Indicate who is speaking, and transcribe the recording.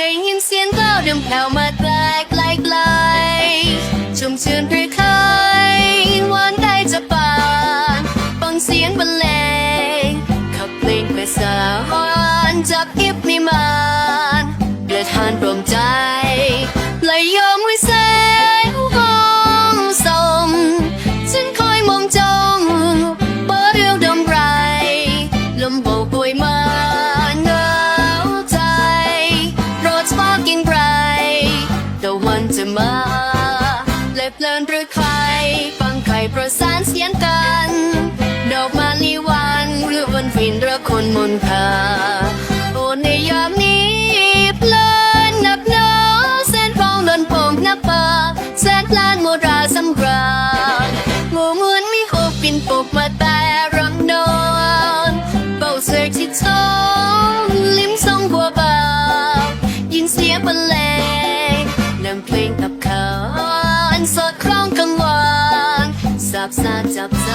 Speaker 1: ได้ยินเสียงกล้าดังแผ่วมาไกลไกลไกลชุ่มชื่นหรือเคยวันใดจะปานฟังเสียงบรรเลงขับเพลงเพื่อสาวจับอิบ นมาเล็บเลินหรือใครฟังใครประสานเสียงกัน ดอกมาลีวันหรือวันฟินหรือคนมนต์คาโอ้ในยามนี้เพลินนับหนาแสนฟองเลินพงนับปาแสนพลานโมราสำราญงูเหมือนมีโคปินปกมาแต่รำนอน ดังเพลงตับเขานสอดคล้องกังวานสับสานจับใจ